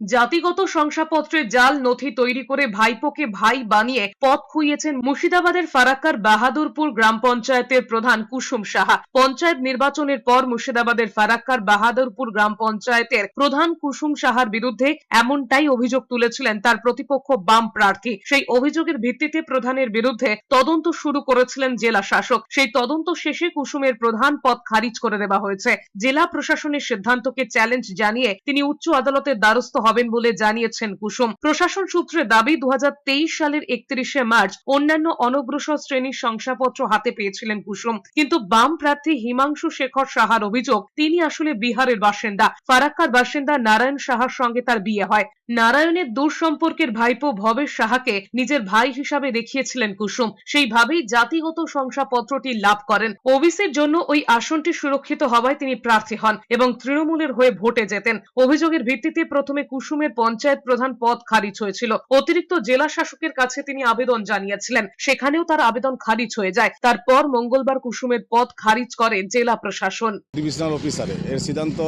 জাতিগত শংসাপত্রের জাল নথি তৈরি করে ভাইপোকে ভাই বানিয়ে পথ খুইয়েছেন মুর্শিদাবাদের ফারাক্কার বাহাদুরপুর গ্রাম পঞ্চায়েতের প্রধান কুসুম সাহা। পঞ্চায়েত নির্বাচনের পর মুর্শিদাবাদের ফারাক্কার বাহাদুরপুর গ্রাম পঞ্চায়েতের প্রধান কুসুম সাহার বিরুদ্ধে এমনটাই অভিযোগ তুলেছিলেন তার প্রতিপক্ষ বাম প্রার্থী। সেই অভিযোগের ভিত্তিতে প্রধানের বিরুদ্ধে তদন্ত শুরু করেছিলেন জেলা শাসক। সেই তদন্ত শেষে কুসুমের প্রধান পদ খারিজ করে দেওয়া হয়েছে। জেলা প্রশাসনের সিদ্ধান্তকে চ্যালেঞ্জ জানিয়ে তিনি উচ্চ আদালতের দ্বারস্থ হবেন বলে জানিয়েছেন কুসুম। প্রশাসন সূত্রে দাবি দু হাজার তেইশ সালের একত্রিশে মার্চ অন্যান্য অনগ্রসর শ্রেণির শংসাপত্র হাতে পেয়েছিলেন কুসুম। কিন্তু বাম প্রার্থী হিমাংশু শেখর সাহার অভিযোগ, তিনি আসলে বিহারের বাসিন্দা। ফারাক্কার বাসিন্দা নারায়ণ সাহার সঙ্গে তার বিয়ে হয়। নারায়ণের দূর সম্পর্কের ভাইপো ভবেশ সাহাকে নিজের ভাই হিসাবে দেখিয়েছিলেন কুসুম। সেইভাবেই জাতিগত শংসাপত্রটি লাভ করেন। ওবিসির জন্য ওই আসনটি সুরক্ষিত হওয়ায় তিনি প্রার্থী হন এবং তৃণমূলের হয়ে ভোটে যেতেন অভিযোগের ভিত্তিতে প্রথমে কুসুমের পঞ্চায়েত প্রধান পদ খারিজ হয়েছিল। অতিরিক্ত জেলা শাসকের কাছে তিনি আবেদন জানিয়েছিলেন। সেখানেও তার আবেদন খারিজ হয়ে যায়। তারপর মঙ্গলবার কুসুমের পদ খারিজ করে জেলা প্রশাসন। ডিভিশনাল অফিসারে। এর সিদ্ধান্ত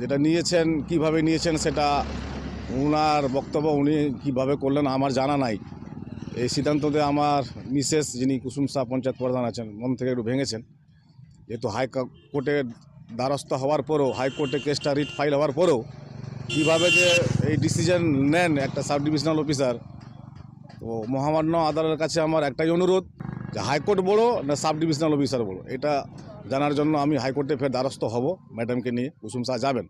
যেটা নিয়েছেন, কীভাবে নিয়েছেন সেটা ওনার বক্তব্য উনি কীভাবে করলেন আমার জানা নাই। এই সিদ্ধান্ততে আমার মিসেস যিনি কুসুম শাহ পঞ্চায়েত প্রধান আছেন, মন থেকে একটু ভেঙেছেন। যেহেতু হাই কোর্টের দ্বারস্থ হওয়ার পরেও, হাইকোর্টে কেসটা রিট ফাইল হওয়ার পরেও কীভাবে যে এই ডিসিশন নেন একটা সাব ডিভিশনাল অফিসার তো মহামান্য আদালতের কাছে আমার একটাই অনুরোধ যে হাইকোর্ট বলো না সাব ডিভিশনাল অফিসার বলো। এটা জানার জন্য আমি হাইকোর্টে ফের দ্বারস্থ হব ম্যাডামকে নিয়ে। কুসুম শাহ যাবেন।